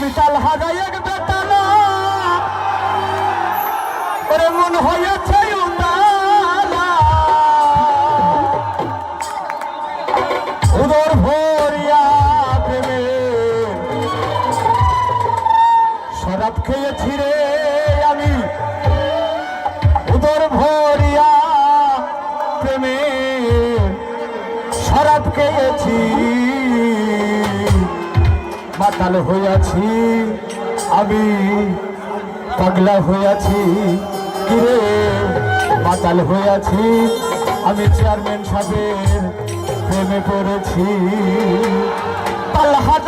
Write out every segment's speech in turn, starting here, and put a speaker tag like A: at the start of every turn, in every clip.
A: বিশাল হাজার এক ওরে মন হয়েছে উদর ভরিয়া খেয়েছি রে আমি। উদর ভরিয়া প্রেমে শরৎ খেয়েছি। বিশাল হইয়াছি আমি পাগলা হইয়াছি। কিরে? পাতাল হইয়াছি আমি চেয়ারম্যান সাহেব প্রেমে পড়েছি। পাল্লাহাট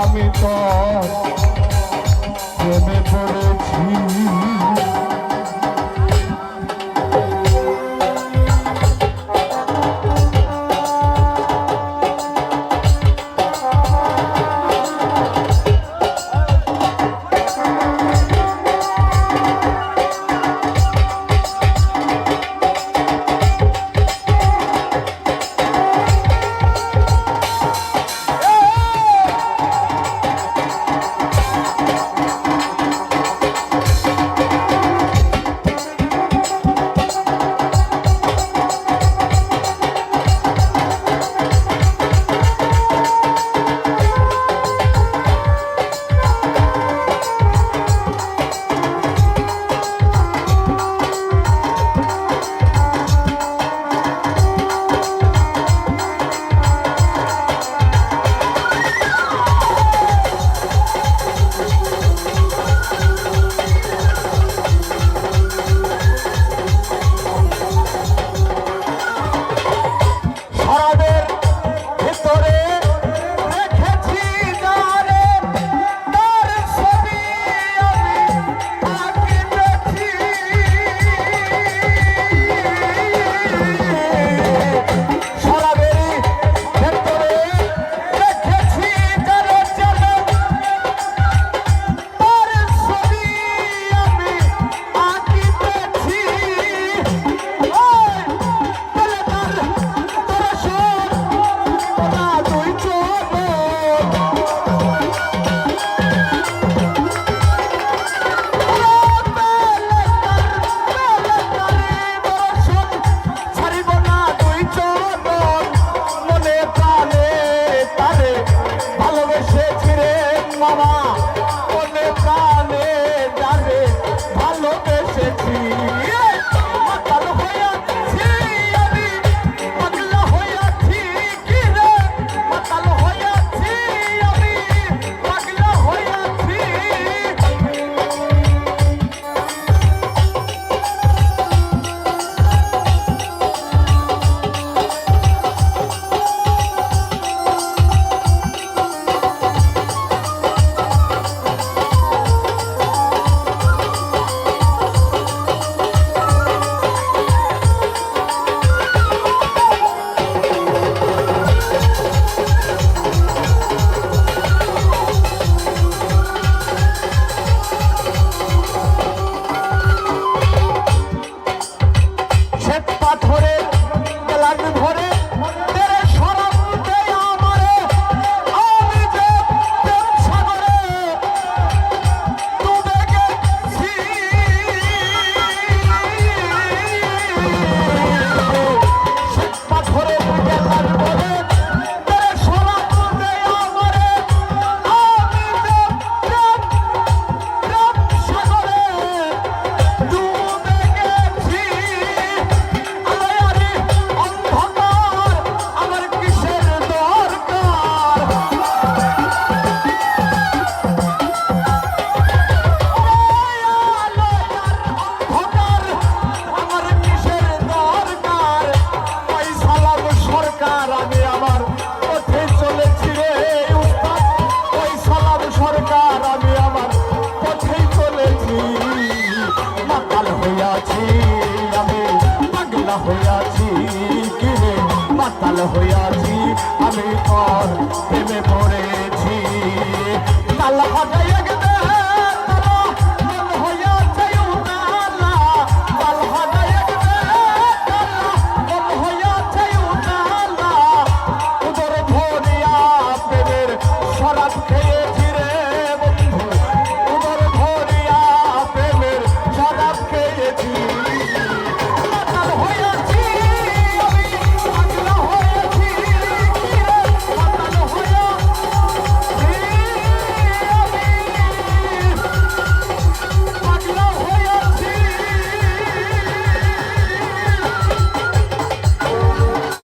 A: আমি তো বাবা। পাগল হইয়াছি আমি তোর প্রেমে পড়েছি। লাল হাজাইয়া